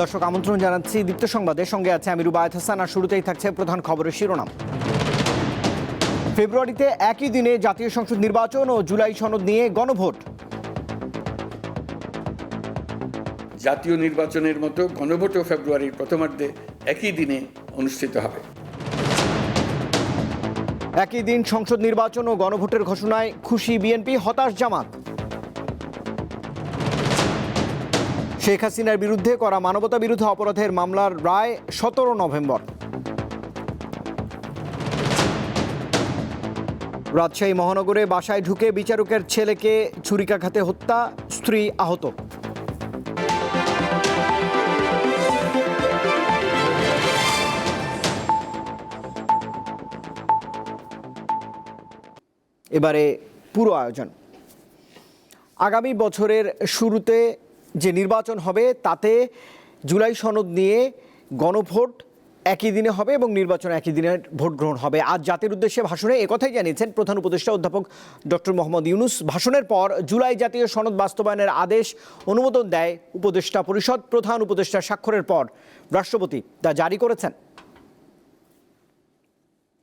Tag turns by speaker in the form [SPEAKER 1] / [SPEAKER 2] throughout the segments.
[SPEAKER 1] দর্শক আমন্ত্রণ জানাচ্ছি দীপ্ত সংবাদের সঙ্গে আছে আমি রুবায়ত হাসান আর শুরুতেই থাকছে প্রধান খবরের শিরোনাম। ফেব্রুয়ারিতে একই দিনে জাতীয় সংসদ নির্বাচন ও জুলাই সনদ নিয়ে গণভোট।
[SPEAKER 2] জাতীয় নির্বাচনের মতো গণভোটও ফেব্রুয়ারির প্রথমার্ধে একই দিনে অনুষ্ঠিত হবে।
[SPEAKER 1] একই দিন সংসদ নির্বাচন ও গণভোটের ঘোষণায় খুশি বিএনপি হতাশ জামাত। শেখ হাসিনার বিরুদ্ধে করা মানবতা বিরুদ্ধে অপরাধের মামলার রায় সতেরো নভেম্বর। রাজশাহী মহানগরে বাসায় ঢুকে বিচারকের ছেলেকে ছুরিকাঘাতে হত্যা, স্ত্রী আহত। এবারে পুরো আয়োজন। আগামী বছরের শুরুতে যে নির্বাচন হবে তাতে জুলাই সনদ নিয়ে গণভোট একই দিনে হবে এবং নির্বাচন একই দিনে ভোট গ্রহণ হবে। আজ জাতির উদ্দেশ্যে ভাষণে একথাই জানিয়েছেন প্রধান উপদেষ্টা অধ্যাপক ডক্টর মোহাম্মদ ইউনুস। ভাষণের পর জুলাই জাতীয় সনদ বাস্তবায়নের আদেশ অনুমোদন দেয় উপদেষ্টা পরিষদ। প্রধান উপদেষ্টার স্বাক্ষরের পর রাষ্ট্রপতি তা জারি করেছেন।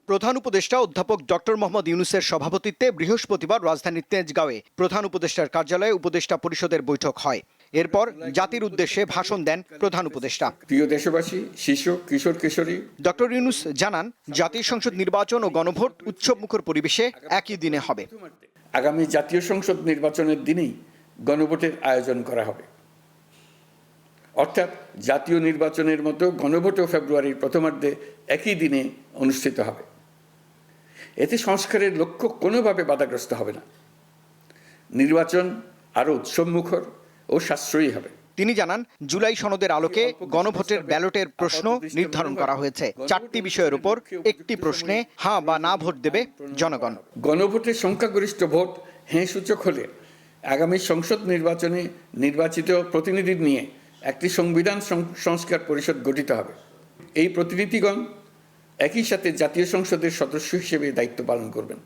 [SPEAKER 1] প্রধান উপদেষ্টা অধ্যাপক ডক্টর মোহাম্মদ ইউনুসের সভাপতিত্বে বৃহস্পতিবার রাজধানীর তেজগাঁওয়ে প্রধান উপদেষ্টার কার্যালয়ে উপদেষ্টা পরিষদের বৈঠক হয়। এরপর জাতির উদ্দেশ্যে ভাষণ দেন প্রধান উপদেষ্টা।
[SPEAKER 2] প্রিয় দেশবাসী শিশু কিশোর কিশোরী।
[SPEAKER 1] ডক্টর ইউনুস জানান জাতীয় সংসদ নির্বাচন ও গণভোট উৎসবমুখর পরিবেশে একই দিনে হবে।
[SPEAKER 2] আগামী জাতীয় সংসদ নির্বাচনের দিনেই গণভোটের আয়োজন করা হবে। অর্থাৎ জাতীয় নির্বাচনের মতো গণভোটও ফেব্রুয়ারির প্রথমার্ধে একই দিনে অনুষ্ঠিত হবে। এতে সংস্কারের লক্ষ্য কোনোভাবে বাধাগ্রস্ত হবে না। নির্বাচন আরও উৎসবমুখর ও সাশ্রয়ী হবে।
[SPEAKER 1] তিনি জানান জুলাই সনদের আলোকে গণভোটের ব্যালটের প্রশ্ন নির্ধারণ করা হয়েছে। চারটি বিষয়ের উপর একটি প্রশ্নে হ্যাঁ বা না ভোট দেবে জনগণ।
[SPEAKER 2] গণভোটের সংখ্যাগরিষ্ঠ ভোট হ্যাঁ সূচক হলে আগামী সংসদ নির্বাচনে নির্বাচিত প্রতিনিধি নিয়ে একটি সংবিধান সংস্কার পরিষদ গঠিত হবে। এই প্রতিনিধিগণ একই সাথে জাতীয় সংসদের সদস্য হিসেবে দায়িত্ব পালন করবেন।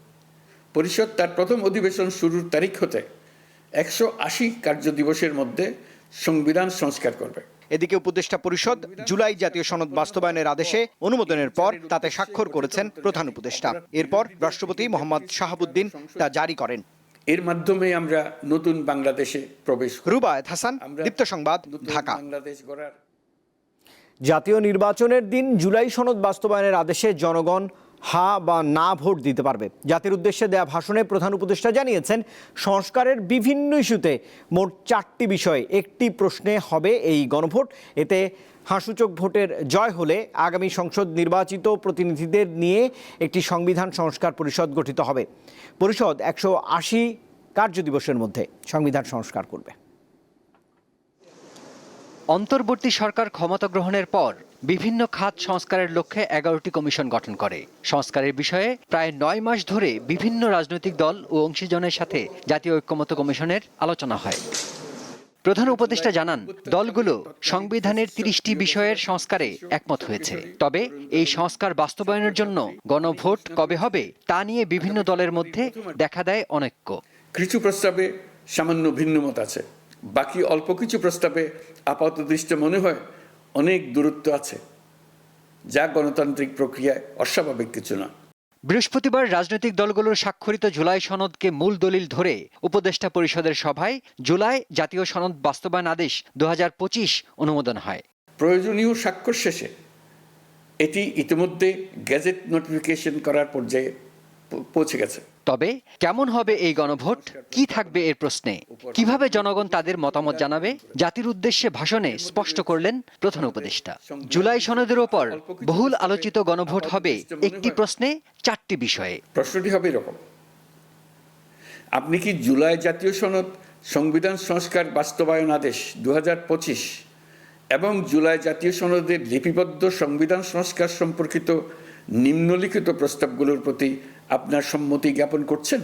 [SPEAKER 2] পরিষদ তার প্রথম অধিবেশন শুরুর তারিখ হতে একশো আশি কার্যদিবসের মধ্যে সংবিধান সংস্কার করবে।
[SPEAKER 1] এদিকে উপদেষ্টা পরিষদ জুলাই জাতীয় সনদ বাস্তবায়নের আদেশে অনুমোদনের পর তাতে স্বাক্ষর করেছেন প্রধান উপদেষ্টা। এরপর রাষ্ট্রপতি মোহাম্মদ শাহাবুদ্দিন তা জারি করেন।
[SPEAKER 2] এর মাধ্যমে আমরা নতুন বাংলাদেশে প্রবেশ
[SPEAKER 1] রুবায়ত হাসান দীপ্ত সংবাদ ঢাকা।
[SPEAKER 2] বাংলাদেশ গড়ার
[SPEAKER 1] জাতীয় নির্বাচনের দিন জুলাই সনদ বাস্তবায়নের আদেশে জনগণ হা বা না ভোট দিতে পারবে। জাতির উদ্দেশ্যে দেয়া ভাষণে প্রধান উপদেষ্টা জানিয়েছেন, সংস্কারের বিভিন্ন ইস্যুতে মোট চারটি বিষয়, একটি প্রশ্নে হবে এই গণভোট। এতে হাসূচক ভোটের জয় হলে আগামী সংসদ নির্বাচিত প্রতিনিধিদের নিয়ে একটি সংবিধান সংস্কার পরিষদ গঠিত হবে। পরিষদ একশো আশি কার্যদিবসের মধ্যে সংবিধান সংস্কার করবে।
[SPEAKER 3] অন্তর্বর্তী সরকার ক্ষমতা গ্রহণের পর বিভিন্ন খাত সংস্কারের লক্ষ্যে এগারোটি কমিশন গঠন করে। সংস্কারের বিষয়ে প্রায় নয় মাস ধরে বিভিন্ন রাজনৈতিক দল ও অংশীজনের সাথে জাতীয় ঐক্যমত্য কমিশনের আলোচনা হয়। প্রধান উপদেষ্টা জানান, দলগুলো সংবিধানের তিরিশটি বিষয়ের সংস্কারে একমত হয়েছে। তবে এই সংস্কার বাস্তবায়নের জন্য গণভোট কবে হবে তা নিয়ে বিভিন্ন দলের মধ্যে দেখা দেয় অনৈক্য।
[SPEAKER 2] কিছু প্রস্তাবে সামান্য ভিন্নমত আছে। বাকি অল্প কিছু প্রস্তাবে আপাত দৃষ্টে মনে হয় অনেক দূরত্ব আছে যা গণতান্ত্রিক প্রক্রিয়ায় অস্বাভাবিক কিছু না।
[SPEAKER 3] বৃহস্পতিবার রাজনৈতিক দলগুলোর স্বাক্ষরিত জুলাই সনদকে মূল দলিল ধরে উপদেষ্টা পরিষদের সভায় জুলাই জাতীয় সনদ বাস্তবায়ন আদেশ দু হাজার পঁচিশ অনুমোদন হয়।
[SPEAKER 2] প্রয়োজনীয় স্বাক্ষর শেষে এটি ইতিমধ্যে গ্যাজেট নোটিফিকেশন করার পর্যায়ে পৌঁছে গেছে।
[SPEAKER 3] তবে কেমন হবে এই গণভোট? কি থাকবে এর প্রশ্নে? কীভাবে জনগণ তাদের মতামত জানাবে? জাতির উদ্দেশ্যে ভাষণে স্পষ্ট করলেন প্রধান উপদেষ্টা। জুলাই সনদের ওপর বহুল আলোচিত গণভোট হবে একটি প্রশ্নে চারটি বিষয়ে।
[SPEAKER 2] প্রশ্নটি হবে এরকম। আপনি কি জুলাই জাতীয় সনদ, সংবিধান সংস্কার, বাস্তবায়ন আদেশ দু হাজার পঁচিশ এবং জুলাই জাতীয় সনদের লিপিবদ্ধ সংবিধান সংস্কার সম্পর্কিত নিম্নলিখিত প্রস্তাবগুলোর প্রতি আপনার সম্মতি জ্ঞাপন করছেন?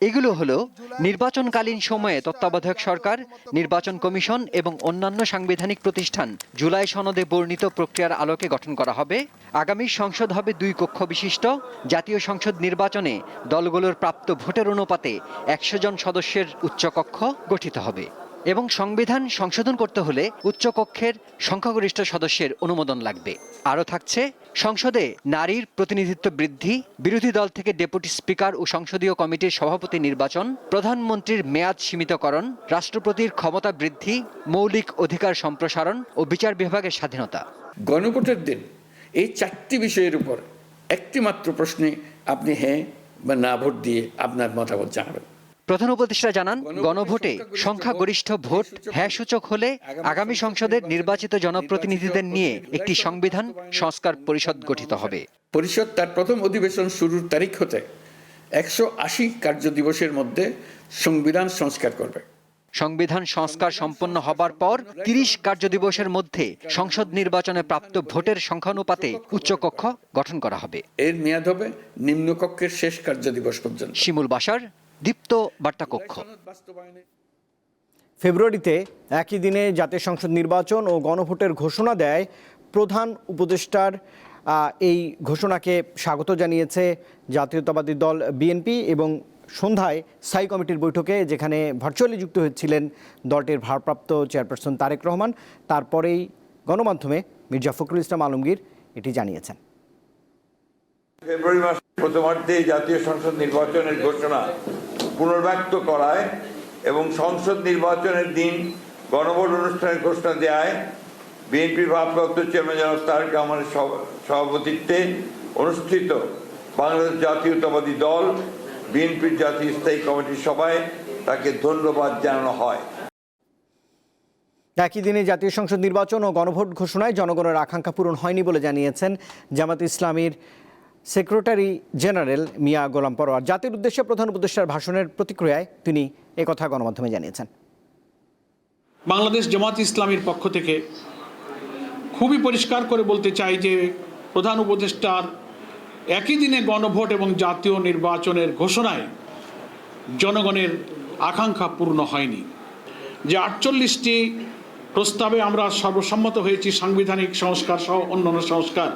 [SPEAKER 3] এগুলো হলো নির্বাচনকালীন সময়ে তত্ত্বাবধায়ক সরকার, নির্বাচন কমিশন এবং অন্যান্য সাংবিধানিক প্রতিষ্ঠান জুলাই সনদে বর্ণিত প্রক্রিয়ার আলোকে গঠন করা হবে। আগামী সংসদ হবে দুই কক্ষ বিশিষ্ট। জাতীয় সংসদ নির্বাচনে দলগুলোর প্রাপ্ত ভোটের অনুপাতে একশো জন সদস্যের উচ্চকক্ষ গঠিত হবে। এবং সংবিধান সংশোধন করতে হলে উচ্চকক্ষের সংখ্যাগরিষ্ঠ সদস্যের অনুমোদন লাগবে। আরও থাকছে, সংসদে নারীর প্রতিনিধিত্ব বৃদ্ধি, বিরোধী দল থেকে ডেপুটি স্পিকার ও সংসদীয় কমিটির সভাপতি নির্বাচন, প্রধানমন্ত্রীর মেয়াদ সীমিতকরণ, রাষ্ট্রপতির ক্ষমতা বৃদ্ধি, মৌলিক অধিকার সম্প্রসারণ ও বিচার বিভাগের স্বাধীনতা।
[SPEAKER 2] গণভোটের দিন এই চারটি বিষয়ের উপর একটি মাত্র প্রশ্নে আপনি হ্যাঁ বা না ভোট দিয়ে আপনার মতামত জানাবেন।
[SPEAKER 3] প্রধান উপদেষ্টা জানান গণভোটে সংখ্যাগরিষ্ঠ ভোট হ্যাঁ সূচক হলে আগামী সংসদের নির্বাচিত জনপ্রতিনিধিদের নিয়ে একটি সংবিধান সংস্কার পরিষদ গঠিত হবে।
[SPEAKER 2] পরিষদ তার প্রথম অধিবেশন শুরুর তারিখ হতে একশো আশি কার্য দিবসের মধ্যে সংবিধান সংস্কার করবে।
[SPEAKER 3] সংবিধান সংস্কার সম্পন্ন হবার পর তিরিশ কার্যদিবসের মধ্যে সংসদ নির্বাচনে প্রাপ্ত ভোটের সংখ্যানুপাতে উচ্চকক্ষ গঠন করা হবে।
[SPEAKER 2] এর মেয়াদ হবে নিম্নকক্ষের শেষ কার্য দিবস পর্যন্ত।
[SPEAKER 3] শিমুল বাসার দীপ্ত বার্তা কক্ষ
[SPEAKER 1] ফেব্রুয়ারিতে একই দিনে জাতীয় সংসদ নির্বাচন ও গণভোটের ঘোষণা দেয় প্রধান উপদেষ্টার এই ঘোষণাকে স্বাগত জানিয়েছে জাতীয়তাবাদী দল বিএনপি এবং সন্ধ্যায় স্থায়ী কমিটির বৈঠকে যেখানে ভার্চুয়ালি যুক্ত হয়েছিলেন দলটির ভারপ্রাপ্ত চেয়ারপারসন তারেক রহমান। তারপরেই গণমাধ্যমে মির্জা ফখরুল ইসলাম আলমগীর এটি জানিয়েছেন।
[SPEAKER 4] ফেব্রুয়ারি মাসের প্রথমার্ধে জাতীয় সংসদ নির্বাচনের ঘোষণা পুনর্ব্যক্ত করায় এবং সংসদ নির্বাচনের দিন গণভোট অনুষ্ঠানের ঘোষণা দেয় বিএনপির ভারপ্রাপ্ত চেয়ারম্যান জনাব তারেক রহমানের সভ- সভাপতিত্বে অনুষ্ঠিত বাংলাদেশ জাতীয়তাবাদী দল, বিএনপির জাতীয় স্থায়ী কমিটির সভায় তাকে ধন্যবাদ জানানো হয়।
[SPEAKER 1] একই দিনে জাতীয় সংসদ নির্বাচন ও গণভোট ঘোষণায় জনগণের আকাঙ্ক্ষা পূরণ হয়নি বলে জানিয়েছেন জামাত ইসলামীর সেক্রেটারি জেনারেল মিয়া গোলাম পরোয়ার জাতির উদ্দেশ্যে প্রধান উপদেষ্টার ভাষণের প্রতিক্রিয়ায় তিনি একথা গণমাধ্যমে জানিয়েছেন।
[SPEAKER 5] বাংলাদেশ জামাত ইসলামীর পক্ষ থেকে খুবই পরিষ্কার করে বলতে চাই যে প্রধান উপদেষ্টার একই দিনে গণভোট এবং জাতীয় নির্বাচনের ঘোষণায় জনগণের আকাঙ্ক্ষা পূর্ণ হয়নি। যে আটচল্লিশটি প্রস্তাবে আমরা সর্বসম্মত হয়েছি সাংবিধানিক সংস্কার সহ অন্যান্য সংস্কার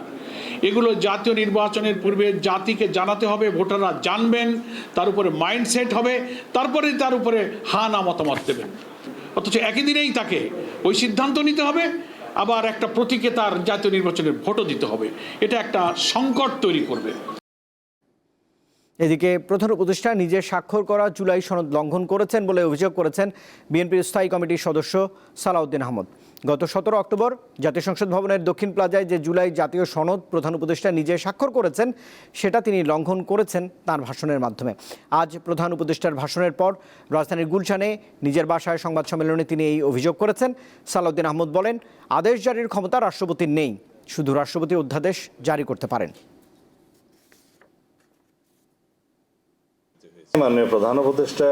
[SPEAKER 5] এগুলো জাতীয় নির্বাচনের পূর্বে জাতিকে জানাতে হবে, ভোটাররা জানবেন, তার উপরে মাইন্ডসেট হবে, তারপরে তার উপরে হা না মতামত দেবেন। অথচ একই দিনেই তাকে ওই সিদ্ধান্ত নিতে হবে, আবার একটা প্রতীকে তার জাতীয় নির্বাচনের ভোটও দিতে হবে। এটা একটা সংকট তৈরি করবে।
[SPEAKER 1] এদিকে প্রধান উপদেষ্টা নিজে স্বাক্ষর করা জুলাই সনদ লঙ্ঘন করেছেন বলে অভিযোগ করেছেন বিএনপির স্থায়ী কমিটির সদস্য সালাউদ্দিন আহমদ। গত সতেরো অক্টোবর জাতীয় সংসদ ভবনের দক্ষিণ প্লাজায় যে জুলাই জাতীয় সনদ প্রধান উপদেষ্টা নিজে স্বাক্ষর করেছেন, সেটা তিনি লঙ্ঘন করেছেন তার ভাষণের মাধ্যমে। আজ প্রধান উপদেষ্টার ভাষণের পর রাজধানীর গুলশানে নিজের বাসায় সংবাদ সম্মেলনে তিনি এই অভিযোগ করেছেন। সালাউদ্দিন আহমদ বলেন, আদেশ জারির ক্ষমতা রাষ্ট্রপতির নেই, শুধু রাষ্ট্রপতি অধ্যাদেশ জারি করতে পারেন।
[SPEAKER 6] মাননীয় প্রধান উপদেষ্টা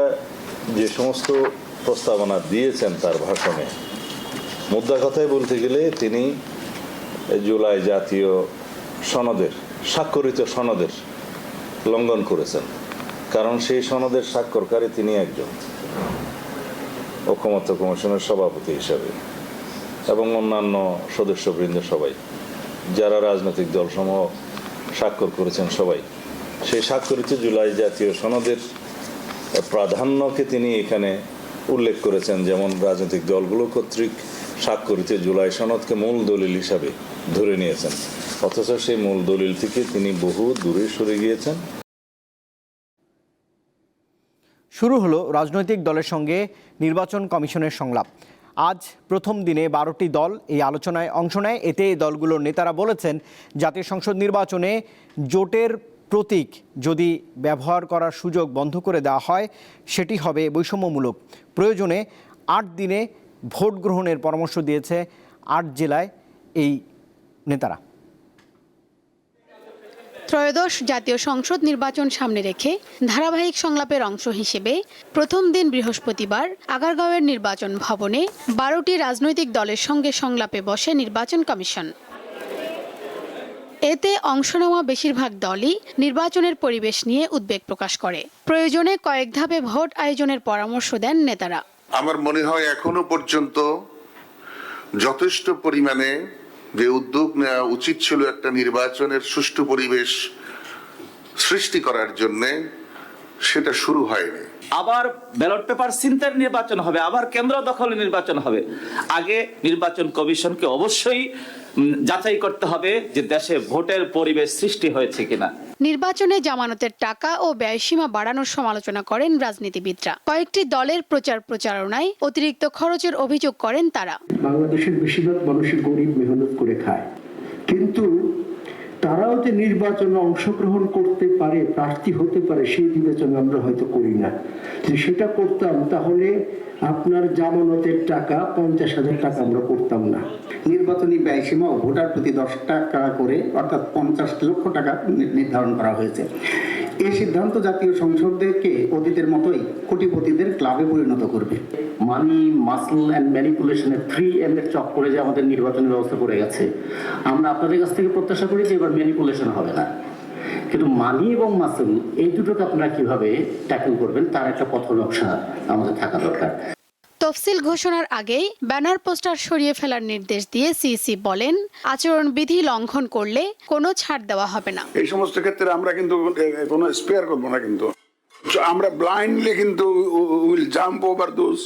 [SPEAKER 6] যে সমস্ত প্রস্তাবনা দিয়েছেন তার ভাষণে মুদ্রা কথায় বলতে গেলে তিনি জুলাই জাতীয় সনদের, স্বাক্ষরিত সনদের লঙ্ঘন করেছেন। কারণ সেই সনদের স্বাক্ষরকারী তিনি একজন ঐকমত্য কমিশনের সভাপতি হিসাবে এবং অন্যান্য সদস্যবৃন্দ সবাই, যারা রাজনৈতিক দলসমূহ স্বাক্ষর করেছেন সবাই। সেই স্বাক্ষরিত জুলাই জাতীয় সনদের প্রাধান্যকে তিনি এখানে উল্লেখ করেছেন, যেমন রাজনৈতিক দলগুলো কর্তৃক স্বাক্ষরিত জুলাই সনদকে মূল দলিল হিসাবে ধরে নিয়েছেন। অথচ সেই মূল দলিল থেকে তিনি বহু দূরে সরে গিয়েছেন।
[SPEAKER 1] শুরু হলো রাজনৈতিক দলের সঙ্গে নির্বাচন কমিশনের সংলাপ। আজ প্রথম দিনে বারোটি দল এই আলোচনায় অংশ নেয়। এতে দলগুলোর নেতারা বলেছেন, জাতীয় সংসদ নির্বাচনে জোটের প্রতীক যদি ব্যবহার করার সুযোগ বন্ধ করে দেওয়া হয়, সেটি হবে বৈষম্যমূলক। প্রয়োজনে আট দিনে ভোট গ্রহণের পরামর্শ দিয়েছে আট জেলায় এই নেতারা।
[SPEAKER 7] ত্রয়োদশ জাতীয় সংসদ নির্বাচন সামনে রেখে ধারাবাহিক সংলাপের অংশ হিসেবে প্রথম দিন বৃহস্পতিবার আগারগাঁওয়ের নির্বাচন ভবনে বারোটি রাজনৈতিক দলের সঙ্গে সংলাপে বসে নির্বাচন কমিশন। এতে অংশ নেওয়া বেশিরভাগ দলই নির্বাচনের পরিবেশ নিয়ে উদ্বেগ প্রকাশ করে। প্রয়োজনে কয়েক ধাপে ভোট আয়োজনের পরামর্শ দেন নেতারা।
[SPEAKER 8] আমার মনে হয় এখনও পর্যন্ত যথেষ্ট পরিমাণে যে উদ্যোগ নেওয়া উচিত ছিল একটা নির্বাচনের সুষ্ঠু পরিবেশ সৃষ্টি করার জন্য, সেটা শুরু হয়নি।
[SPEAKER 9] আবার ব্যালট পেপার চিন্তার নির্বাচন হবে, আবার কেন্দ্র দখলে নির্বাচন হবে। আগে নির্বাচন কমিশনকে অবশ্যই যাচাই করতে হবে যে দেশে ভোটের পরিবেশ সৃষ্টি হয়েছে কিনা।
[SPEAKER 7] নির্বাচনে জামানতের টাকা ও ব্যয়সীমা বাড়ানোর সমালোচনা করেন রাজনীতিবিদরা। কয়েকটি দলের প্রচার প্রচারণায় অতিরিক্ত খরচের অভিযোগ করেন তারা।
[SPEAKER 10] বাংলাদেশের বেশিরভাগ মানুষ গরিব মেহনত করে খায়। কিন্তু তারাও যে নির্বাচনে অংশগ্রহণ করতে পারে, প্রার্থী হতে পারে, সেই বিবেচনা আমরা হয়তো করি না। যদি সেটা করতাম, তাহলে আপনার জামানতের টাকা, পঞ্চাশ হাজার টাকা আমরা করতাম না।
[SPEAKER 11] নির্বাচনী ব্যয়সীমা ও ভোটার প্রতি দশ টাকা করে, অর্থাৎ পঞ্চাশ লক্ষ টাকা নির্ধারণ করা হয়েছে। এই সিদ্ধান্ত জাতীয় সংসদকে অতীতের মতোই কোটিপতিদের ক্লাবে পরিণত করবে। মানি মাসল অ্যান্ড ম্যানিপুলেশনের থ্রি এম এর চক্করে যে আমাদের নির্বাচনের ব্যবস্থা করে গেছে। আমরা আপনাদের কাছ থেকে প্রত্যাশা করি যে এবার ম্যানিপুলেশন হবে না। কিন্তু মানি এবং মাসল এই দুটোকে আপনারা কীভাবে ট্যাকেল করবেন তার একটা পথ নকশা আমাদের থাকা দরকার।
[SPEAKER 7] তফসিল ঘোষণার আগেই ব্যানার পোস্টার সরিয়ে ফেলার নির্দেশ দিয়ে সিইসি বলেন আচরণবিধি লঙ্ঘন করলে কোনো ছাড় দেওয়া হবে না।
[SPEAKER 12] এই সমস্ত ক্ষেত্রে আমরা কিন্তু কোনো স্পেয়ার করব না কিন্তু। আমরা ব্লাইন্ডলি কিন্তু will jump over those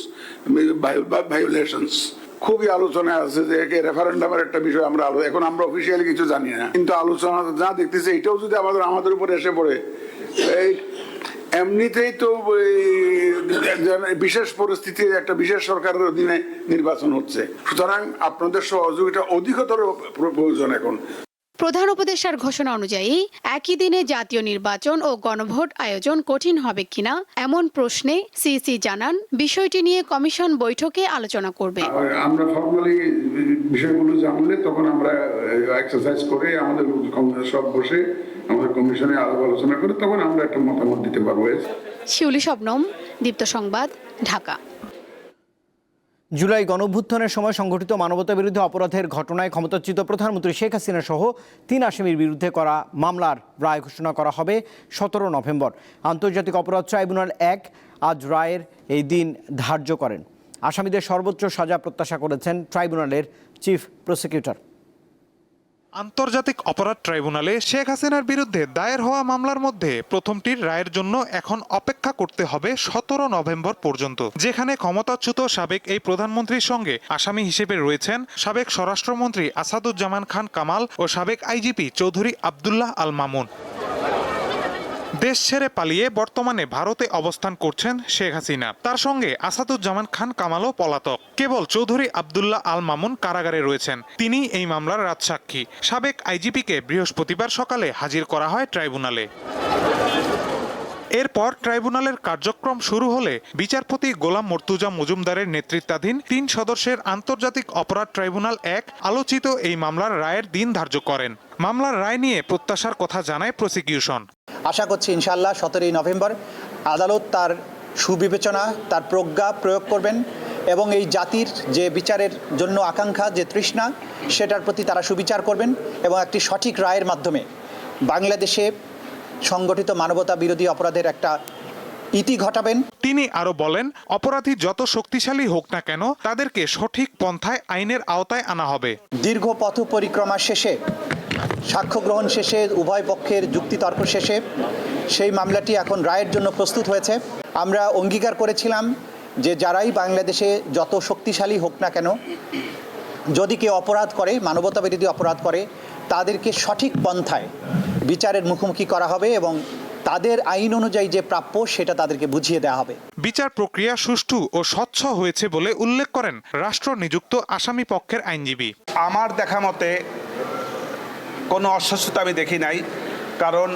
[SPEAKER 12] violations খুবই আলোচনা আছে যে রেফারেন্ডামের একটা বিষয় আমরা এখন আমরা অফিসিয়ালি কিছু জানি না। কিন্তু আলোচনা যা দেখতেছি, এটাও যদি আমাদের আমাদের উপরে এসে পড়ে, এই এমনিতেই তো বিশেষ পরিস্থিতি, একটা বিশেষ সরকারের অধীনে নির্বাচন হচ্ছে। সুতরাং আপনাদের সহযোগিতা অধিকতর প্রয়োজন এখন।
[SPEAKER 7] প্রধান উপদেষ্টার ঘোষণা অনুযায়ী একই দিনে জাতীয় নির্বাচন ও গণভোট আয়োজন কঠিন হবে কিনা এমন প্রশ্নে সিসি জানান। বিষয়টি নিয়ে কমিশন বৈঠকে আলোচনা করবে।
[SPEAKER 12] আমরা ফর্মালি বিষয়গুলো জানলে তখন আমরা এক্সারসাইজ করে আমাদের সব বসে আমাদের কমিশনে আলাপ আলোচনা করে তখন আমরা একটা মতামত দিতে পারব।
[SPEAKER 7] শিউলি শবনম দীপ্ত সংবাদ ঢাকা।
[SPEAKER 1] জুলাই গণভ্যুত্থানের সময় সংঘটিত মানবতা বিরুদ্ধে অপরাধের ঘটনায় ক্ষমতাচ্যুত প্রধানমন্ত্রী শেখ হাসিনা সহ তিন আসামির বিরুদ্ধে করা মামলার রায় ঘোষণা করা হবে সতেরো নভেম্বর। আন্তর্জাতিক অপরাধ ট্রাইব্যুনাল এক আজ রায়ের এই দিন ধার্য করেন। আসামিদের সর্বোচ্চ সাজা প্রত্যাশা করেছেন ট্রাইব্যুনালের চিফ প্রসিকিউটর।
[SPEAKER 13] আন্তর্জাতিক অপরাধ ট্রাইব্যুনালে শেখ হাসিনার বিরুদ্ধে দায়ের হওয়া মামলার মধ্যে প্রথমটির রায়ের জন্য এখন অপেক্ষা করতে হবে সতেরো নভেম্বর পর্যন্ত, যেখানে ক্ষমতাচ্যুত সাবেক এই প্রধানমন্ত্রীর সঙ্গে আসামি হিসেবে রয়েছেন সাবেক স্বরাষ্ট্রমন্ত্রী আসাদুজ্জামান খান কামাল ও সাবেক আইজিপি চৌধুরী আবদুল্লাহ আল মামুন। দেশ ছেড়ে পালিয়ে বর্তমানে ভারতে অবস্থান করছেন শেখ হাসিনা। তার সঙ্গে আসাদুজ্জামান খান কামালও পলাতক। কেবল চৌধুরী আবদুল্লাহ আল মামুন কারাগারে রয়েছেন। তিনি এই মামলার রাজসাক্ষী। সাবেক আইজিপিকে বৃহস্পতিবার সকালে হাজির করা হয় ট্রাইব্যুনালে। এরপর ট্রাইব্যুনালের কার্যক্রম শুরু হলে বিচারপতি গোলাম মর্তুজা মজুমদারের নেতৃত্বাধীন তিন সদস্যের আন্তর্জাতিক অপরাধ ট্রাইব্যুনাল এক আলোচিত এই মামলার রায়ের দিন ধার্য করেন। মামলার রায় নিয়ে প্রত্যাশার কথা জানায় প্রসিকিউশন।
[SPEAKER 11] আশা করছি ইনশাল্লাহ সতেরোই নভেম্বর আদালত তার সুবিবেচনা তার প্রজ্ঞা প্রয়োগ করবেন এবং এই জাতির যে বিচারের জন্য আকাঙ্ক্ষা যে তৃষ্ণা সেটার প্রতি তারা সুবিচার করবেন এবং একটি সঠিক রায়ের মাধ্যমে বাংলাদেশে সংগঠিত মানবতা বিরোধী অপরাধের একটা ইতি ঘটাবেন।
[SPEAKER 13] তিনি আরও বলেন অপরাধী যত শক্তিশালী হোক না কেন তাদেরকে সঠিক পন্থায় আইনের আওতায় আনা হবে।
[SPEAKER 11] দীর্ঘ পথ পরিক্রমা শেষে সাক্ষ্য গ্রহণ শেষে উভয় পক্ষের যুক্তিতর্ক শেষে সেই মামলাটি এখন রায়ের জন্য প্রস্তুত হয়েছে। আমরা অঙ্গীকার করেছিলাম যে যারাই বাংলাদেশে যত শক্তিশালী হোক না কেন যদি কেউ অপরাধ করে মানবতা বিরোধী অপরাধ করে তাদেরকে সঠিক পন্থায় বিচারের মুখোমুখি করা হবে এবং তাদের আইন অনুযায়ী যে প্রাপ্য সেটা তাদেরকে বুঝিয়ে দেওয়া হবে।
[SPEAKER 13] বিচার প্রক্রিয়া সুষ্ঠু ও স্বচ্ছ হয়েছে বলে উল্লেখ করেন রাষ্ট্র নিযুক্ত আসামি পক্ষের আইনজীবী।
[SPEAKER 9] আমার দেখা মতে কোনো অস্বচ্ছতা আমি দেখি নাই, কারণ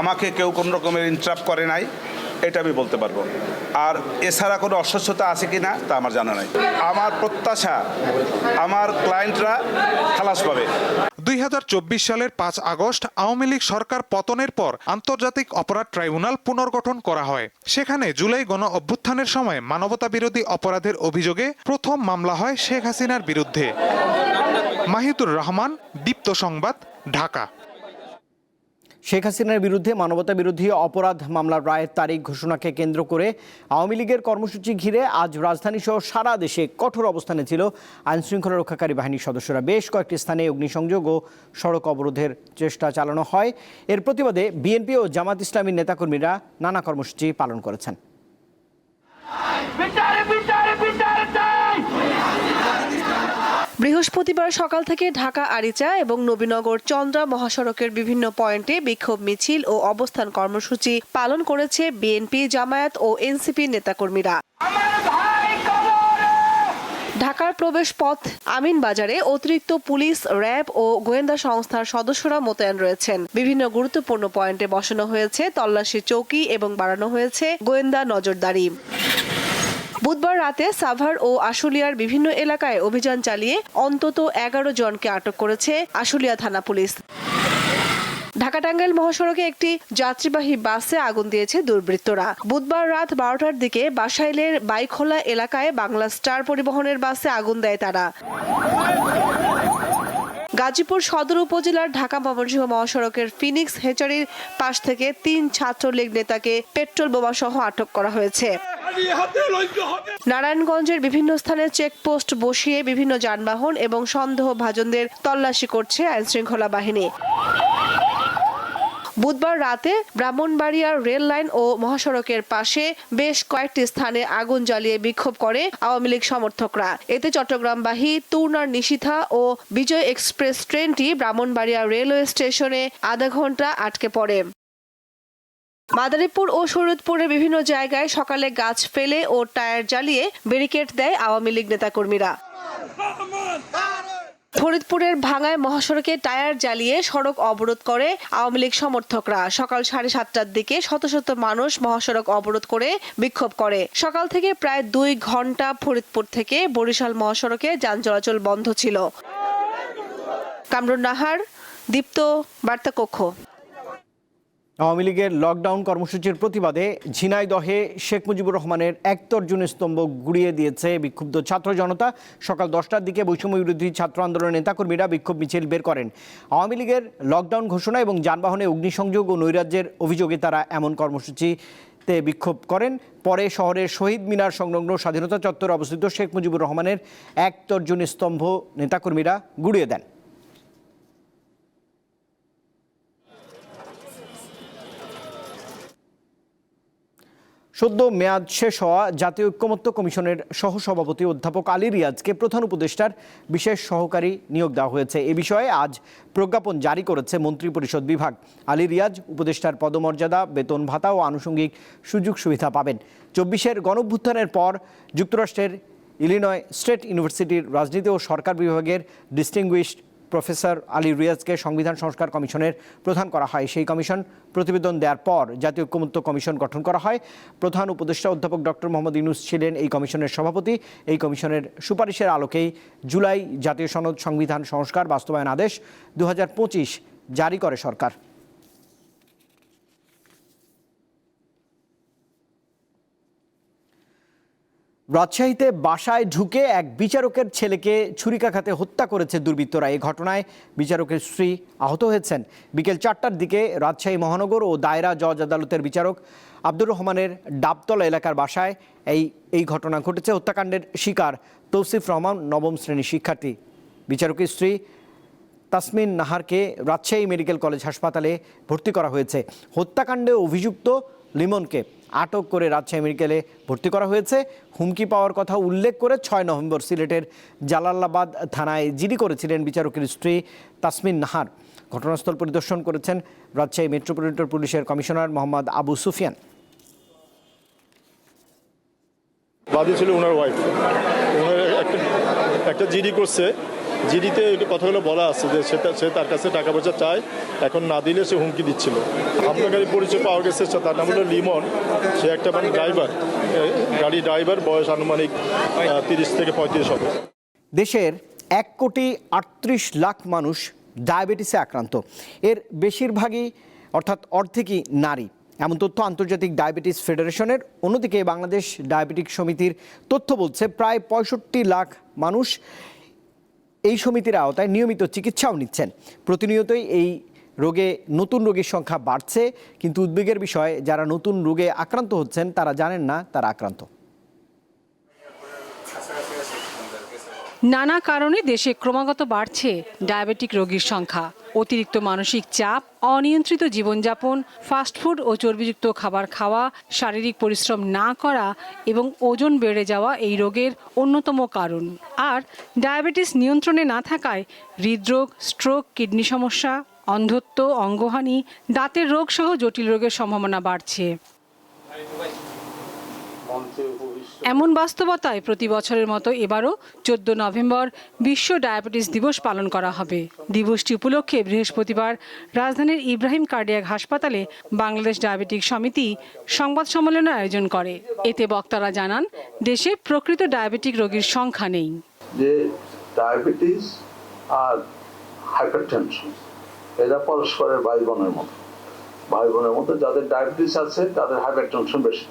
[SPEAKER 9] আমাকে কেউ কোনো রকমের ইন্টারাপ্ট করে নাই, এটা আমি বলতে পারব। আর এছাড়া কোনো অস্বচ্ছতা আছে কি না, তা আমার জানা নাই। আমার প্রত্যাশা, আমার ক্লায়েন্টরা খালাস পাবে।
[SPEAKER 13] দুই সালের পাঁচ আগস্ট আওয়ামী লীগ সরকার পতনের পর আন্তর্জাতিক অপরাধ ট্রাইব্যুনাল পুনর্গঠন করা হয়। সেখানে জুলাই গণ অভ্যুত্থানের সময় মানবতা বিরোধী অপরাধের অভিযোগে প্রথম মামলা হয় শেখ হাসিনার বিরুদ্ধে। মাহিদুর রহমান, দীপ্ত সংবাদ ঢাকা।
[SPEAKER 1] শেখ হাসিনার বিরুদ্ধে মানবতা বিরোধী অপরাধ মামলার রায়ের তারিখ ঘোষণাকে কেন্দ্র করে আওয়ামী লীগের কর্মসূচি ঘিরে আজ রাজধানী সহ সারা দেশে কঠোর অবস্থানে ছিল আইনশৃঙ্খলা রক্ষাকারী বাহিনীর সদস্যরা। বেশ কয়েকটি স্থানে অগ্নিসংযোগ ও সড়ক অবরোধের চেষ্টা চালানো হয়। এর প্রতিবাদে বিএনপি ও জামাত ইসলামীর নেতাকর্মীরা নানা কর্মসূচি পালন করেছেন।
[SPEAKER 14] বৃহস্পতিবার সকাল থেকে ঢাকা আরিচা এবং নবীনগর চন্দ্রা মহাসড়কের বিভিন্ন পয়েন্টে বিক্ষোভ, মিছিল ও অবস্থান কর্মসূচি পালন করেছে বিএনপি, জামায়াত ও এনসিপি নেতাকর্মীরা। ঢাকার প্রবেশ পথ আমিন বাজারে অতিরিক্ত পুলিশ, র্যাব ও গোয়েন্দা সংস্থার সদস্যরা মোতায়েন রয়েছেন। বিভিন্ন গুরুত্বপূর্ণ পয়েন্টে বসানো হয়েছে তল্লাশি চৌকি এবং বাড়ানো হয়েছে গোয়েন্দা নজরদারি। বুধবার রাতে সাভার ও আশুলিয়ার বিভিন্ন এলাকায় অভিযান চালিয়ে অন্তত এগারো জনকে আটক করেছে আশুলিয়া থানা পুলিশ। ঢাকা টাঙ্গাইল মহাসড়কে একটি যাত্রীবাহী বাসে আগুন দিয়েছে দুর্বৃত্তরা। বুধবার রাত বারোটার দিকে বাসাইলের বাইখোলা এলাকায় বাংলা স্টার পরিবহনের বাসে আগুন দেয় তারা। গাজীপুর সদর উপজেলার ঢাকা ময়মনসিংহ মহাসড়কের ফিনিক্স হেচারির পাশ থেকে তিন ছাত্রলীগ নেতাকে পেট্রোল বোমা সহ আটক করা হয়েছে। নারায়ণগঞ্জের বিভিন্ন স্থানে চেকপোস্ট বসিয়ে বিভিন্ন যানবাহন এবং সন্দেহ ভাজনদের তল্লাশি করছে আইনশৃঙ্খলা বাহিনী। বুধবার রাতে ব্রাহ্মণবাড়িয়ার রেল লাইন ও মহাসড়কের পাশে বেশ কয়েকটি স্থানে আগুন জ্বালিয়ে বিক্ষোভ করে আওয়ামী লীগ সমর্থকরা। এতে চট্টগ্রামবাহী তুর্নার নিশিথা ও বিজয় এক্সপ্রেস ট্রেনটি ব্রাহ্মণবাড়িয়া রেলওয়ে স্টেশনে আধা ঘণ্টা আটকে পড়ে। মাদারীপুর ও শরীয়তপুরের বিভিন্ন জায়গায় সকালে গাছ ফেলে ও টায়ার জ্বালিয়ে ব্যারিকেড দেয় আওয়ামী লীগ নেতাকর্মীরা। ফরিদপুরের ভাঙায় মহাসড়কে টায়ার জ্বালিয়ে সড়ক অবরোধ করে আওয়ামী লীগ সমর্থকরা। সকাল সাড়ে সাতটার দিকে শত শত মানুষ মহাসড়ক অবরোধ করে বিক্ষোভ করে। সকাল থেকে প্রায় দুই ঘণ্টা ফরিদপুর থেকে বরিশাল মহাসড়কে যান চলাচল বন্ধ ছিল। কামরুন নাহার, দীপ্ত বার্তা কক্ষ
[SPEAKER 1] আওয়ামী লীগের লকডাউন কর্মসূচির প্রতিবাদে ঝিনাইদহে শেখ মুজিবুর রহমানের একতর্জনী স্তম্ভ গুড়িয়ে দিয়েছে বিক্ষুব্ধ ছাত্র জনতা। সকাল দশটার দিকে বৈষম্য বিরোধী ছাত্র আন্দোলনের নেতাকর্মীরা বিক্ষোভ মিছিল বের করেন। আওয়ামী লীগের লকডাউন ঘোষণা এবং যানবাহনে অগ্নিসংযোগ ও নৈরাজ্যের অভিযোগে তারা এমন কর্মসূচিতে বিক্ষোভ করেন। পরে শহরের শহীদ মিনার সংলগ্ন স্বাধীনতা চত্বরে অবস্থিত শেখ মুজিবুর রহমানের একতর্জনী স্তম্ভ নেতাকর্মীরা গুড়িয়ে দেন। সদ্য মেয়াদ শেষ হওয়া জাতীয় ঐক্যমত্য কমিশনের সহসভাপতি অধ্যাপক আলী রিয়াজকে প্রধান উপদেষ্টার বিশেষ সহকারী নিয়োগ দেওয়া হয়েছে। এ বিষয়ে আজ প্রজ্ঞাপন জারি করেছে মন্ত্রিপরিষদ বিভাগ। আলী রিয়াজ উপদেষ্টার পদমর্যাদা, বেতন ভাতা ও আনুষঙ্গিক সুযোগ সুবিধা পাবেন। চব্বিশের গণভ্যুত্থানের পর যুক্তরাষ্ট্রের ইলিনয় স্টেট ইউনিভার্সিটির রাজনীতি ও সরকার বিভাগের ডিস্টিংগুইশড প্রফেসর আলী রিয়াজকে সংবিধান সংস্কার কমিশনের প্রধান করা হয়। সেই কমিশন প্রতিবেদন দেওয়ার পর জাতীয় ঐক্যমত্য কমিশন গঠন করা হয়। প্রধান উপদেষ্টা অধ্যাপক ডক্টর মোহাম্মদ ইউনুস ছিলেন এই কমিশনের সভাপতি। এই কমিশনের সুপারিশের আলোকেই জুলাই জাতীয় সনদ সংবিধান সংস্কার বাস্তবায়ন আদেশ দু হাজার পঁচিশ জারি করে সরকার। রাজশাহীতে বাসায় ঢুকে এক বিচারকের ছেলেকে ছুরিকাঘাতে হত্যা করেছে দুর্বৃত্তরা। এই ঘটনায় বিচারকের স্ত্রী আহত হয়েছেন। বিকেল চারটার দিকে রাজশাহী মহানগর ও দায়রা জজ আদালতের বিচারক আব্দুর রহমানের ডাবতলা এলাকার বাসায় এই এই ঘটনা ঘটেছে। হত্যাকাণ্ডের শিকার তৌসিফ রহমান, নবম শ্রেণির শিক্ষার্থী। বিচারকের স্ত্রী তাসমিন নাহারকে রাজশাহী মেডিকেল কলেজ হাসপাতালে ভর্তি করা হয়েছে। হত্যাকাণ্ডে অভিযুক্ত লিমনকে আটক করে রাজশাহী মেডিকেলে ভর্তি করা হয়েছে। হুমকি পাওয়ার কথা উল্লেখ করে ছয় নভেম্বর সিলেটের জালালাবাদ থানায় জিডি করেছিলেন বিচারকের স্ত্রী তাসমিন নাহার। ঘটনাস্থল পরিদর্শন করেছেন রাজশাহী মেট্রোপলিটন পুলিশের কমিশনার মোহাম্মদ আবু সুফিয়ান।
[SPEAKER 15] বাদী ছিল ওনার ওয়াইফ ওনার একটা একটা জিডি করছে। জিডিতে কথাগুলো বলা আছে যে সেটা সে তার কাছে টাকা পয়সা চায়, এখন না দিলে সে হুমকি দিচ্ছিল। আপনার গাড়ি পরিচয় পাওয়া গেছে তার নাম হলো লিমন। সে একটা মানে ড্রাইভার। গাড়ি ড্রাইভার, বয়স আনুমানিক তিরিশ থেকে পঁয়ত্রিশ হবে।
[SPEAKER 1] দেশের এক কোটি আটত্রিশ লাখ মানুষ ডায়াবেটিসে আক্রান্ত। এর বেশিরভাগই অর্থাৎ অর্ধেকই নারী। এমন তথ্য আন্তর্জাতিক ডায়াবেটিস ফেডারেশনের। অন্যদিকে বাংলাদেশ ডায়াবেটিক সমিতির তথ্য বলছে, প্রায় পঁয়ষট্টি লাখ মানুষ এই সমিতির আওতায় নিয়মিত চিকিৎসাও নিচ্ছেন। প্রতিনিয়তই এই রোগে, নতুন রোগীর সংখ্যা বাড়ছে, কিন্তু উদ্বেগের বিষয়, যারা নতুন রোগে আক্রান্ত হচ্ছেন, তারা জানেন না, তারা আক্রান্ত।
[SPEAKER 16] নানা কারণে দেশে ক্রমাগত বাড়ছে ডায়াবেটিক রোগীর সংখ্যা। অতিরিক্ত মানসিক চাপ, অনিয়ন্ত্রিত জীবনযাপন ফাস্টফুড ও চর্বিযুক্ত খাবার খাওয়া, শারীরিক পরিশ্রম না করা এবং ওজন বেড়ে যাওয়া এই রোগের অন্যতম কারণ। আর ডায়াবেটিস নিয়ন্ত্রণে না থাকায় হৃদরোগ স্ট্রোক কিডনি সমস্যা, অন্ধত্ব, অঙ্গহানি, দাঁতের রোগ সহ জটিল রোগের সম্ভাবনা বাড়ছে। এমন বাস্তবতায় প্রতি বছরের মতো এবারও চোদ্দ নভেম্বর বিশ্ব ডায়াবেটিস দিবস পালন করা হবে। দিবসটি উপলক্ষে বৃহস্পতিবার রাজধানীর ইব্রাহিম কার্ডিয়াক হাসপাতালে বাংলাদেশ ডায়াবেটিক সমিতি সংবাদ সম্মেলনের আয়োজন করে। এতে বক্তারা জানান, দেশে প্রকৃত ডায়াবেটিক রোগীর সংখ্যা নেই।
[SPEAKER 17] যে ডায়াবেটিস আর হাইপারটেনশন, এরা পরস্পরের ভাই বোনের মতো। ভাই বোনের মতো যাদের ডায়াবেটিস আছে, তাদের হাইপারটেনশন বেশি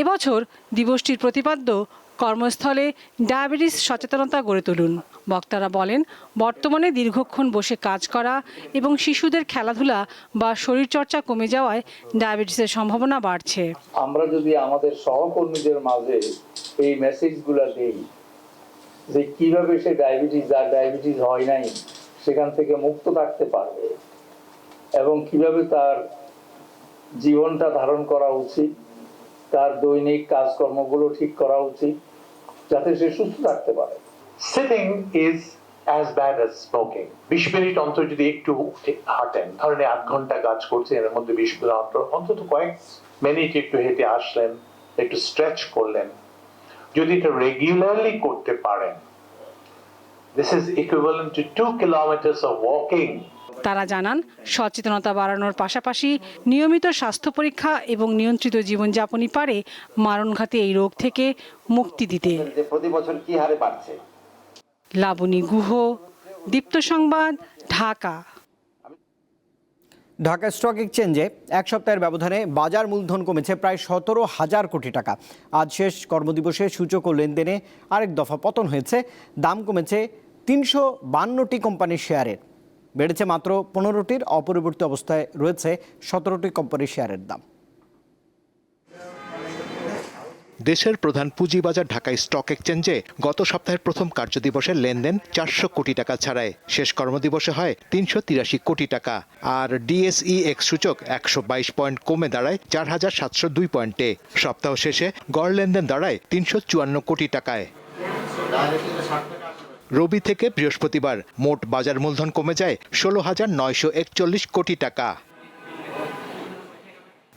[SPEAKER 16] এবছর দিবসটির প্রতিপাদ্য কর্মস্থলে ডায়াবেটিস সচেতনতা গড়ে তুলুন। বক্তারা বলেন, বর্তমানে দীর্ঘক্ষণ বসে কাজ করা এবং শিশুদের খেলাধুলা বা শরীরচর্চা কমে যাওয়ায় ডায়াবেটিসের সম্ভাবনা বাড়ছে।
[SPEAKER 17] আমরা যদি আমাদের সহকর্মীদের মাঝে এই মেসেজগুলো দেই, যে কীভাবে সে ডায়াবেটিস, যার ডায়াবেটিস হয় নাই, সেখান থেকে মুক্ত থাকতে পারবে এবং কীভাবে তার জীবনটা ধারণ করা উচিত তার দৈনিক কাজকর্মগুলো ঠিক করা উচিত যাতে সে সুস্থ থাকতে পারে।
[SPEAKER 18] Sitting is as bad as smoking বিশ মিনিট অন্তর যদি একটু হাঁটেন, ধরেন আট ঘণ্টা কাজ করছেন, এর মধ্যে বিশ মিনিট অন্তর, অন্তত কয়েক মিনিট একটু হেঁটে আসলেন, একটু স্ট্রেচ করলেন, যদি এটা রেগুলারলি করতে পারেন this is equivalent to two kilometres of walking
[SPEAKER 16] তারা জানান সচেতনতা বাড়ানোর পাশাপাশি নিয়মিত স্বাস্থ্য পরীক্ষা এবং নিয়ন্ত্রিত জীবনযাপনই পারে মারণঘাতী এই রোগ থেকে মুক্তি দিতে।
[SPEAKER 17] প্রতি বছর কি হারে বাড়ছে?
[SPEAKER 16] লাবণী গুহ দীপ্ত সংবাদ ঢাকা।
[SPEAKER 1] ঢাকা স্টক এক্সচেঞ্জে এক সপ্তাহের ব্যবধানে বাজার মূলধন কমেছে প্রায় সতেরো হাজার কোটি টাকা। আজ শেষ কর্মদিবসে সূচক ও লেনদেনে আরেক দফা পতন হয়েছে। দাম কমেছে তিনশো বান্নটি কোম্পানির শেয়ারের। বেড়েছে মাত্র পনেরোটির অপরিবর্তিত অবস্থায় রয়েছে সতেরোটি কোম্পানির শেয়ারের দাম।
[SPEAKER 19] দেশের প্রধান পুঁজিবাজার ঢাকা স্টক এক্সচেঞ্জে গত সপ্তাহের প্রথম কার্যদিবসের লেনদেন চারশো কোটি টাকা ছাড়ায়। শেষ কর্মদিবসে হয় তিনশো তিরাশি কোটি টাকা আর ডিএসই এক্স সূচক একশো বাইশ পয়েন্ট কমে দাঁড়ায় চার হাজার সাতশো দুই পয়েন্টে। সপ্তাহ শেষে গড় লেনদেন দাঁড়ায় তিনশো চুয়ান্ন কোটি টাকায়। রবি থেকে বৃহস্পতিবার। মোট বাজার মূলধন কমে যায় ষোলো হাজার নয়শো একচল্লিশ কোটি টাকা।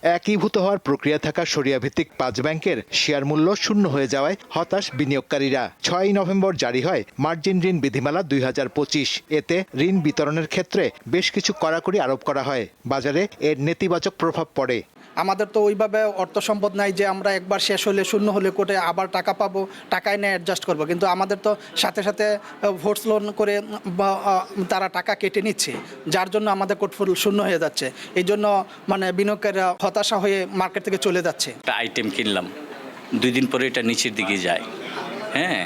[SPEAKER 19] একীভূত হওয়ার প্রক্রিয়া থাকা সরিয়া ভিত্তিক পাঁচ ব্যাংকের শেয়ার মূল্য শূন্য হয়ে যাওয়ায় হতাশ বিনিয়োগকারীরা। ছয়ই নভেম্বর জারি হয় মার্জিন ঋণ বিধিমালা দুই হাজার পঁচিশ। এতে ঋণ বিতরণের ক্ষেত্রে বেশ কিছু কড়াকড়ি আরোপ করা হয়। বাজারে এর নেতিবাচক প্রভাব পড়ে।
[SPEAKER 20] আমাদের তো ওইভাবে অর্থ সম্পদ নাই যে আমরা একবার শেষ হলে, শূন্য হলে কোটে আবার টাকা পাবো, টাকায় নিয়ে অ্যাডজাস্ট করব। কিন্তু আমাদের তো সাথে সাথে ভোটস লোন করে তারা টাকা কেটে নিচ্ছে, যার জন্য আমাদের কোটফুল শূন্য হয়ে যাচ্ছে। এই জন্য মানে বিনিয়োগকারীরা হতাশা হয়ে মার্কেট থেকে চলে যাচ্ছে।
[SPEAKER 21] একটা আইটেম কিনলাম, দুই দিন পরে এটা নিচের দিকে যায়। হ্যাঁ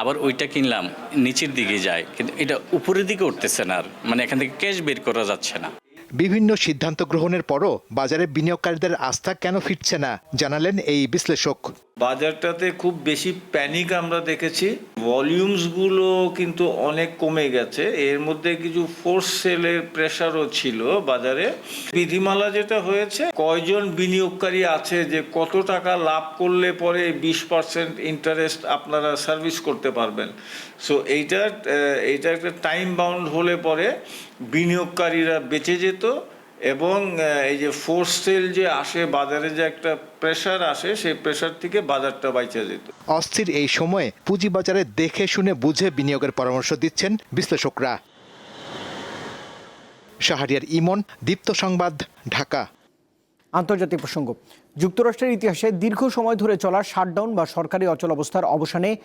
[SPEAKER 21] আবার ওইটা কিনলাম, নিচের দিকে যায়। কিন্তু এটা উপরের দিকে উঠতেছে না আর মানে এখান থেকে ক্যাশ বের করা যাচ্ছে না।
[SPEAKER 19] বিভিন্ন সিদ্ধান্ত গ্রহণের পরও বাজারে বিনিয়োগকারীদের আস্থা কেন ফিরছে না জানালেন এই বিশ্লেষক।
[SPEAKER 22] বাজারটাতে খুব বেশি প্যানিক আমরা দেখেছি। ভলিউমসগুলো কিন্তু অনেক কমে গেছে। এর মধ্যে কিছু ফোর্স সেলের প্রেশারও ছিল বাজারে। বিধিমালা যেটা হয়েছে, কয়জন বিনিয়োগকারী আছে যে কত টাকা লাভ করলে পরে বিশ পার্সেন্ট ইন্টারেস্ট আপনারা সার্ভিস করতে পারবেন? সো এইটা এইটা একটা টাইম বাউন্ড হলে পরে বিনিয়োগকারীরা বেঁচে যেত। এবং এই যে ফোর্স সেল যে আসে বাজারে যে একটা প্রেশার আসে সেই প্রেশার থেকে বাজারটা বাইচে যেত।
[SPEAKER 19] অস্থির এই সময়ে পুঁজিবাজারে দেখে শুনে বুঝে বিনিয়োগের পরামর্শ দিচ্ছেন বিশ্লেষকরা। শাহরিয়ার ইমন দীপ্ত সংবাদ ঢাকা।
[SPEAKER 1] আন্তর্জাতিক প্রসঙ্গ। যুক্তরাষ্ট্রের ইতিহাসে দীর্ঘ সময় ধরে চলা শাটডাউন বা সরকারি অচল অবস্থার অবসানে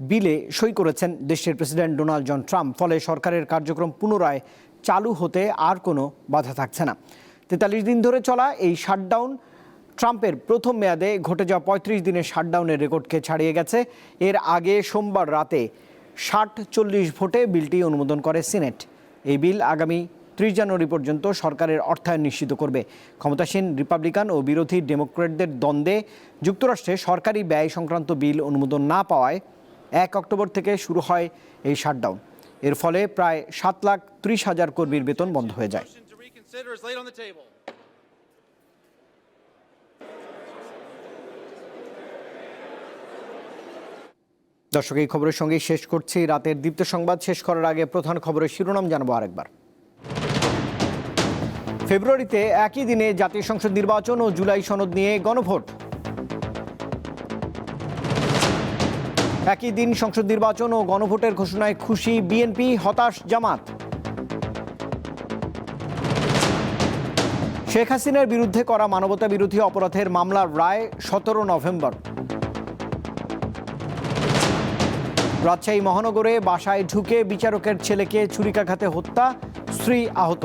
[SPEAKER 1] বিলে সই করেছেন দেশের প্রেসিডেন্ট ডোনাল্ড জন ট্রাম্প। ফলে সরকারের কার্যক্রম পুনরায় চালু হতে আর কোনো বাধা থাকছে না। তেতাল্লিশ দিন ধরে চলা এই শাটডাউন ট্রাম্পের প্রথম মেয়াদে ঘটে যাওয়া পঁয়ত্রিশ দিনের শাটডাউনের রেকর্ডকে ছাড়িয়ে গেছে। এর আগে সোমবার রাতে ষাট চল্লিশ ভোটে বিলটি অনুমোদন করে সিনেট। এই বিল আগামী ত্রিশ জানুয়ারি পর্যন্ত সরকারের অর্থায়ন নিশ্চিত করবে। ক্ষমতাসীন রিপাবলিকান ও বিরোধী ডেমোক্রেটদের দ্বন্দ্বে যুক্তরাষ্ট্রে সরকারি ব্যয় সংক্রান্ত বিল অনুমোদন না পাওয়ায় এক অক্টোবর থেকে শুরু হয় এই শাটডাউন। এর ফলে প্রায় সাত লাখ ত্রিশ হাজার কর্মীর বেতন বন্ধ হয়ে যায়। দর্শক এই খবরের সঙ্গেই শেষ করছি। রাতের দীপ্ত সংবাদ শেষ করার আগে প্রধান খবরের শিরোনাম জানাব আরেকবার। ফেব্রুয়ারিতে একই দিনে জাতীয় সংসদ নির্বাচন ও জুলাই সনদ নিয়ে গণভোট। একই দিন সংসদ নির্বাচন ও গণভোটের ঘোষণায় খুশি বিএনপি, হতাশ জামাত। শেখ হাসিনার বিরুদ্ধে করা মানবতা বিরোধী অপরাধের মামলার রায় সতেরো নভেম্বর। রাজশাহী মহানগরে বাসায় ঢুকে বিচারকের ছেলেকে ছুরিকাঘাতে হত্যা, স্ত্রী আহত।